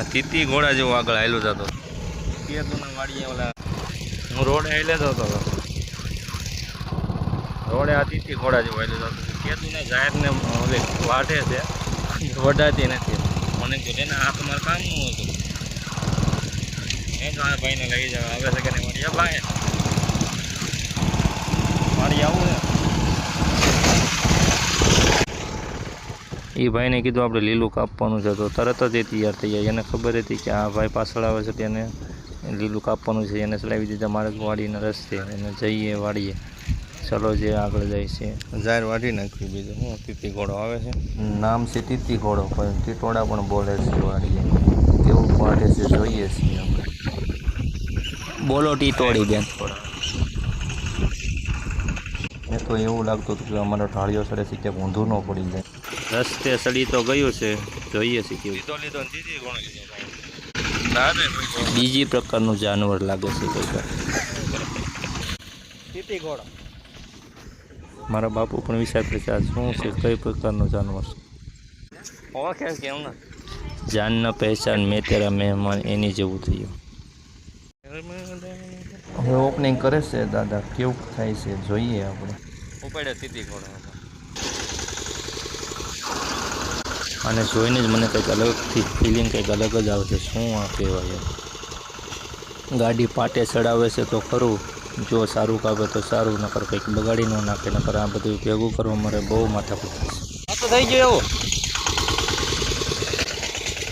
આ તીતી ઘોડા જેવો આગળ હાલ્યો જતો. કેતુના વાડીએ ઓલા હું રોડે હાલે જતો હતો. રોડે આ તીતી ઘોડા જેવો હાલ્યો જતો. કેતુના જાહેરને ઓલી વાઢે છે. વઢાતી નથી. મને કહ્યું એના હાથ આ તમારે કામનું હતું. એ તો આ ભાઈને લઈ જાવ આવે છે કે નહીં? આ ભાઈ મારી આવું ને એ ભાઈને કીધું આપણે લીલું કાપવાનું છે તો તરત જ એ તૈયાર થઈ જાય. એને ખબર હતી કે આ ભાઈ પાછળ આવે છે તેને લીલું કાપવાનું છે. એને ચલાવી દીધા. મારે વાડીના રસ્તે એને જઈએ વાડીએ. ચલો જે આગળ જાય છે. જાહેર વાઢી નાખ્યું બીજું. હું તીતી ઘોડો આવે છે. નામ છે તીતી ઘોડો પણ ટીટોડા પણ બોલે છે વાડીએ. કેવું પાડે છે જોઈએ છીએ આપણે. બોલો ટીટોડી બેન. મેં તો એવું લાગતું હતું કે અમારો ઢાળિયો સડે છે કે ઊંધું ન પડી જાય. રસ્તે સડી તો ગયું છે જોઈએ છે કેવું. લીધો લીધો દીધી ઘણો લીધો બીજી પ્રકારનું જાનવર લાગે છે કોઈ ઘોડો. મારા બાપુ પણ વિચાર કરે છે આ શું છે કઈ પ્રકારનું જાનવર ઓળખે કેમ ના જાન પહેચાન મેં તેરા મહેમાન એની જેવું થયું. હવે ઓપનિંગ કરે છે દાદા. કેવું થાય છે જોઈએ આપણે. ઉપાડ્યા સીધી ઘોડો અને જોઈને જ મને કંઈક અલગથી ફિલિંગ કંઈક અલગ જ આવશે. શું આ કહેવાય. ગાડી પાટે ચડાવે છે તો ખરું. જો સારું કાપે તો સારું નકર કંઈક બગાડી ન નાખે નકર આ બધું ભેગું કરવા મારે બહુ માથાકૂટ આ તો થઈ ગયો એવો.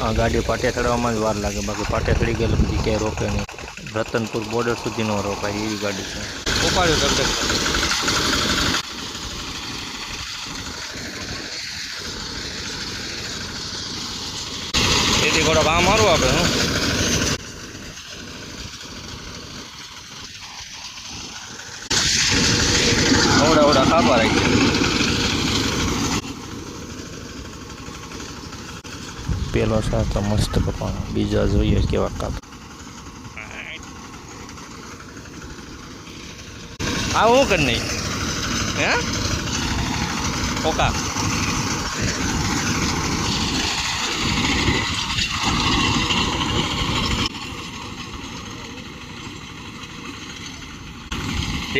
આ ગાડી પાટે ચડાવવામાં જ વાર લાગે. બાકી પાટે ચડી ગયેલ બધી ક્યાંય રોકે નહીં. રતનપુર બોર્ડર સુધી ન રોકાય એવી ગાડી છે. ઉપાડ્યું તીતી ઘોડો બા મારું આપણે હું. ઓડા ઓડા ખાપા રાખી પેલો તો મસ્ત કપાણો બીજા જોઈએ કેવા કાપ. આ હું કરી નહીં હે? ઓકા.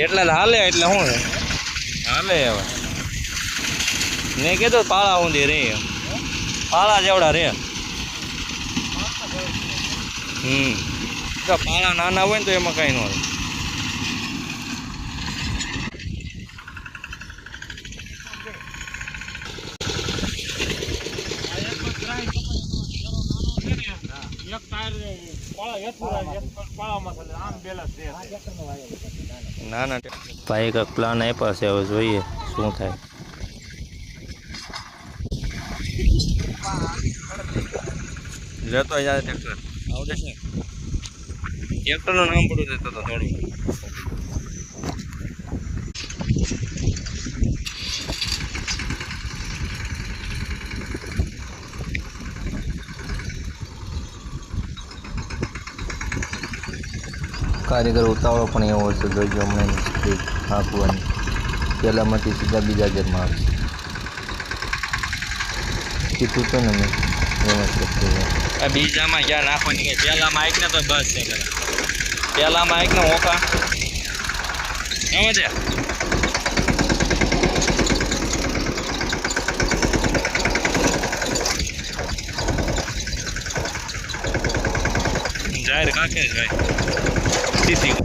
એટલે હાલે, એટલે શું છે. હાલે હવે. મેં કીધું પાળા ઊંધી રે. પાળા જેવડા રે. હમ. પાળા નાના હોય ને તો એમાં કઈ ન હોય. ના ના ભાઈ કંઈક પ્લાન આપ્યા છે હવે જોઈએ શું થાય. લેતો જાય ટ્રેક્ટર. આવડે છે. ટ્રેક્ટરનું નામ પડું દેતો હતો થોડું. કારીગર ઉતાવળો પણ એવો હશે જોઈજો હમણાં સ્પીડ હાંકવાની પહેલાંમાંથી સીધા બીજા ગેરમાં આવશે કીધું તો ને મેં. એમ બીજામાં ક્યાં નાખવાની પહેલાંમાં આવીક ને તો બસ છે પહેલાંમાં આવીક ને ઓકા. એમ છે જાહેર કાકે ભાઈ 45.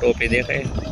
Tupi dia kayo.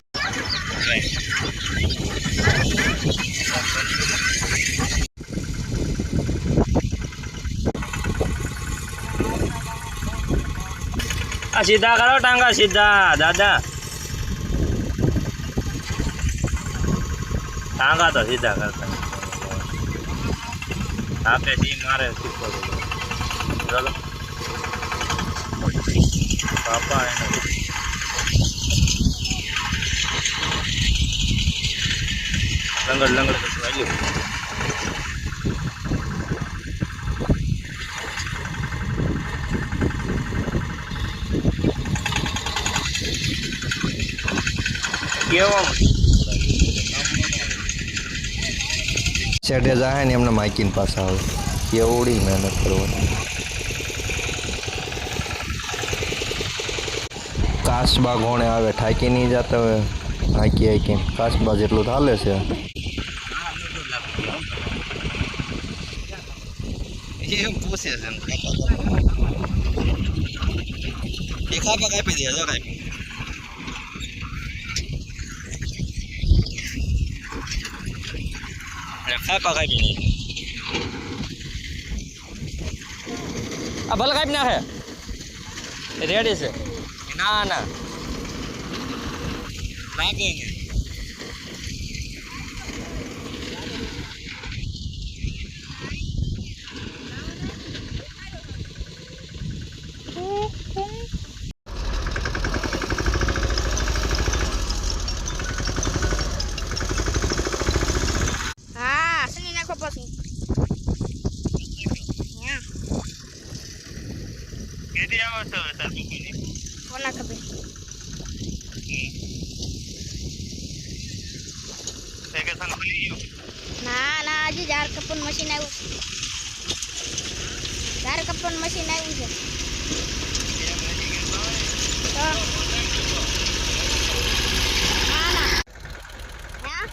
ટાંગા સીધા કરો, ટાંગા સીધા. દાદા. ટાંગા તો સીધા કરતા. આપે સી મારે પાપા એને લંગડ લંગડ કશું વાગ્યું છેડે જાય ને એમને માઇકીન પાછા આવે. કેવડી મહેનત કરવાની. કાચબા ગોણે આવે, ઠાકી નહીં જતા હોય હાકી હાકી કાચબા જેટલું ચાલે છે. એમ કાપી દે જો કાપી. ખાપા કાપી નહીં. આ ભલે કાપી નાખે રેડી છે? ના ના. લાગે ને હા સની નાખો પછી હા કેદી આવો છો તાર દુકાને કોના ખબર વેકેશન ખુલી ગયું ના ઝાર કપન મશીન આવ્યું છે. ઝાર કપન મશીન આવ્યું છે. હા.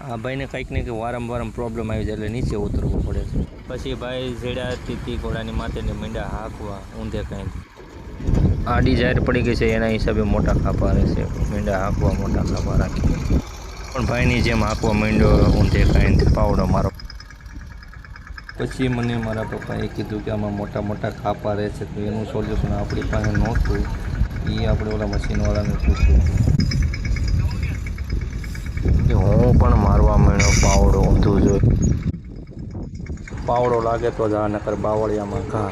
આ ભાઈને કંઈક ને કંઈક વારંવાર પ્રોબ્લેમ આવી જાય એટલે નીચે ઉતરવું પડે છે. પછી ભાઈ જેડા તીતી ઘોડાની માથેને મીંડા હાંકવા ઊંધે કાંઈ. આડી જાહેર પડી ગઈ છે એના હિસાબે મોટા ખાપા રહેશે મીંડા હાંકવા મોટા ખાપા રાખી પણ ભાઈની જેમ હાંકવા માંડ્યો ઊંધે કાંઈ પાવડો મારો. પછી મને મારા પપ્પાએ કીધું કે આમાં મોટા મોટા ખાપા રહે છે તો એનું સોલ્યુશન આપણી પાસે નહોતું. એ આપણે ઓલા મશીનવાળાને પૂછ્યું. હું પણ મારવા માંડ્યો પાવડો ઊંધું જોઈ. પાવડો લાગે તો જ આ નકર બાવળિયામાં ઘા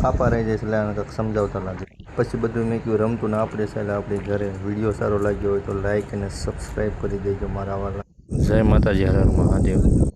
ખાપા રહી જાય છે એટલે એને સમજાવતા નથી. પછી બધું મેં કહ્યું રમતું ને આપણે છે એટલે આપણે ઘરે વીડિયો સારો લાગ્યો હોય તો લાઇક અને સબસ્ક્રાઈબ કરી દેજો મારા વાળા જય માતાજી હર મહાદેવ.